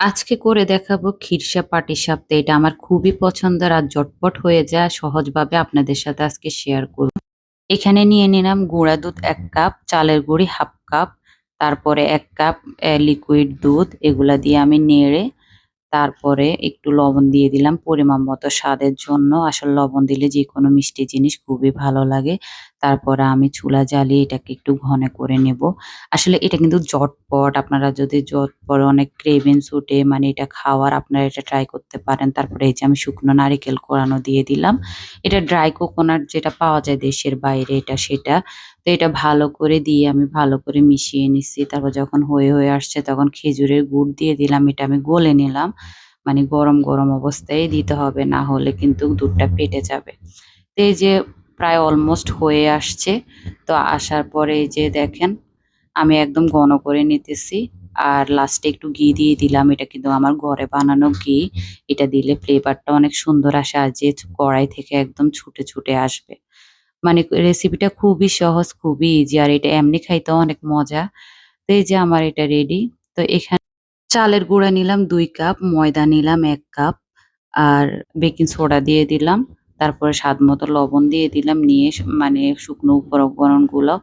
আজকে করে দেখাবো ক্ষীরসা পাটিসাপটা। এটা আমার খুবই পছন্দের আর জটপট হয়ে যায়। সহজভাবে আপনাদের সাথে আজকে শেয়ার করব। এখানে নিয়ে নিলাম গুঁড়া দুধ এক কাপ, চালের গুঁড়ি ১/২ কাপ, তারপরে এক কাপ লিকুইড দুধ। এগুলা দিয়ে আমি নেড়ে তারপরে একটু লবণ দিয়ে দিলাম পরিমাণ মতো স্বাদের জন্য। আসলে লবণ দিলে যেকোনো মিষ্টি জিনিস খুবই ভালো লাগে। তারপরে আমি চুলা জ্বালিয়ে এটাকে একটু ঘন করে নেব। আসলে এটা কিন্তু ঝটপট আপনারা যদি ঝটপট অনেক ক্রেভিংস উঠে মানে এটা খাওয়ার আপনারা এটা ট্রাই করতে পারেন। তারপরে এই যে আমি শুকনো নারিকেল কোরানো দিয়ে দিলাম। এটা ড্রাই কোকোনাট যেটা পাওয়া যায় দেশের বাইরে এটা সেটা। তো এটা ভালো করে দিয়ে আমি ভালো করে মিশিয়ে নিচ্ছি। তারপর যখন হয়ে, হয়ে আসছে তখন খেজুরের গুড় দিয়ে দিলাম। এটা আমি গলে নিলাম। মানে গরম, গরম অবস্থায় দিতে হবে না হলে কিন্তু দুধটা ফেটে যাবে। তো এই যে প্রায় অলমোস্ট হয়ে আসছে। তো আসার পরে এই যে দেখেন আমি একদম ঘন করে নিতেছি। আর লাস্টে একটু ঘি দিয়ে দিলাম। এটা কিন্তু আমার ঘরে বানানো ঘি। এটা দিলে ফ্লেভারটা অনেক সুন্দর আসে আর যে কড়াই থেকে একদম ছুটে, ছুটে আসবে। মানে রেসিপিটা খুবই সহজ, খুবই ইজি আর এটা এমনি খাইতেও অনেক মজা। তো এই যে আমার এটা রেডি। তো এখানে চালের গুঁড়া নিলাম ২ কাপ, ময়দা নিলাম ১ কাপ আর বেকিং সোডা দিয়ে দিলাম। তারপরে স্বাদ মতো লবণ দিয়ে দিলাম। নিয়ে মানে শুকনো উপকরণগুলো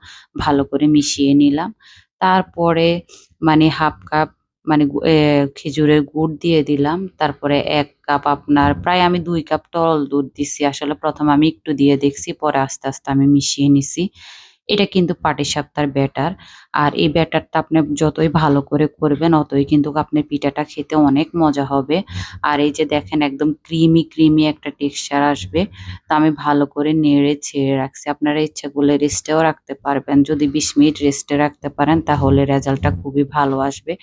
ভালো করে মিশিয়ে নিলাম। তারপরে মানে 1/2 কাপ মানে খেজুরের গুড় দিয়ে দিলাম। তারপরে এক কাপ আপনার প্রায় আমি দুই কাপ তরল দুধ দিছি। আসলে প্রথম আমি একটু দিয়ে দেখছি। পরে আস্তে, আস্তে আমি মিশিয়ে নিছি। এটা কিন্তু পাটিসাপটার ব্যাটার। আর এই ব্যাটারটা আপনি যতই ভালো করে করবেন অতই কিন্তু আপনার পিঠাটা খেতে অনেক মজা হবে। আর এই যে দেখেন একদম ক্রিমি, ক্রিমি একটা টেক্সচার আসবে। তো আমি ভালো করে নেড়ে ছেড়ে রাখছি। আপনারা ইচ্ছা করলে রেস্টেও রাখতে পারবেন। যদি ২০ মিনিট রেস্টে রাখতে পারেন তাহলে রেজাল্টটা খুবই ভালো আসবে।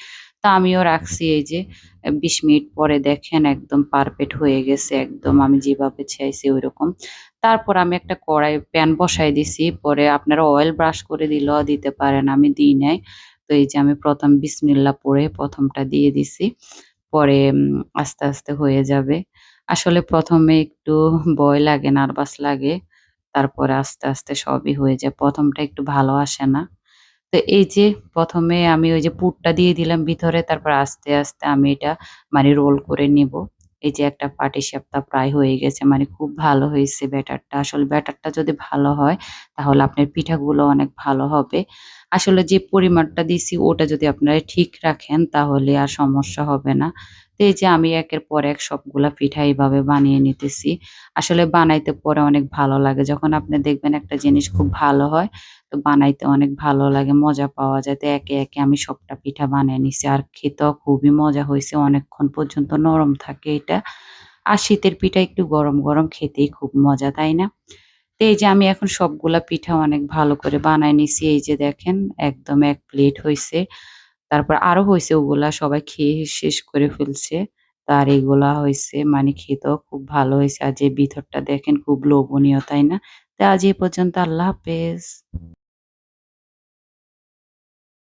তো আমিও রাখছি এই যে ২০ মিনিট পরে দেখেন একদম পারফেক্ট হয়ে গেছে। একদম আমি যেভাবে চাইছি ঐরকম। তারপর আমি একটা কড়াই প্যান বসাই দিছি। পরে আপনারা অয়েল ব্রাশ করে দিলেও দিতে পারেন। আমি দিই নাই। তো এই যে আমি ১ম বিসমিল্লাহ পড়ে ১ম টা দিয়ে দিছি। পরে আস্তে, আস্তে হয়ে যাবে। আসলে প্রথমে একটু ভয় লাগে, নার্ভাস লাগে। তারপরে আস্তে, আস্তে সবই হয়ে যায়। প্রথমটা একটু ভালো আসে না। তো এই যে প্রথমে আমি ওই যে পুরটা দিয়ে দিলাম ভিতরে। তারপর আস্তে, আস্তে আমি এটা মানে রোল করে নিব। এই যে একটা পাটিসাপটা প্রায় হয়ে গেছে। মানে খুব ভালো হয়েছে ব্যাটারটা। আসলে ব্যাটারটা যদি ভালো হয়, তাহলে আপনার পিঠাগুলো অনেক ভালো হবে। আসলে যে পরিমাণটা দিছি, ওটা যদি আপনারা ঠিক রাখেন, তাহলে আর সমস্যা হবে না। এই যে আমি একের পর এক সবগুলা পিঠা এইভাবে বানিয়ে নিতেছি। আসলে বানাইতে পরে অনেক ভালো লাগে। যখন আপনি দেখবেন একটা জিনিস খুব ভালো হয় তো বানাইতে অনেক ভালো লাগে, মজা পাওয়া যায়। তো একে, একে আমি সবটা পিঠা বানিয়ে নিছি। আর খেতেও খুবই মজা হয়েছে অনেকক্ষণ পর্যন্ত নরম থাকে এটা। আর শীতের পিঠা একটু গরম, গরম খেতেই খুব মজা, তাই না? তো এই যে আমি এখন সবগুলা পিঠা অনেক ভালো করে বানায় নিছি। এই যে দেখেন একদম এক প্লেট হইছে। তারপর আরও হয়েছে ওগুলা সবাই খেয়ে শেষ করে ফেলছে। তার এগুলা হয়েছে মানে খেতেও খুব ভালো হয়েছে আর যে ভিতরটা দেখেন খুব লোভনীয়, তাই না? তা আজ এই পর্যন্ত আল্লাহ হাফেজ।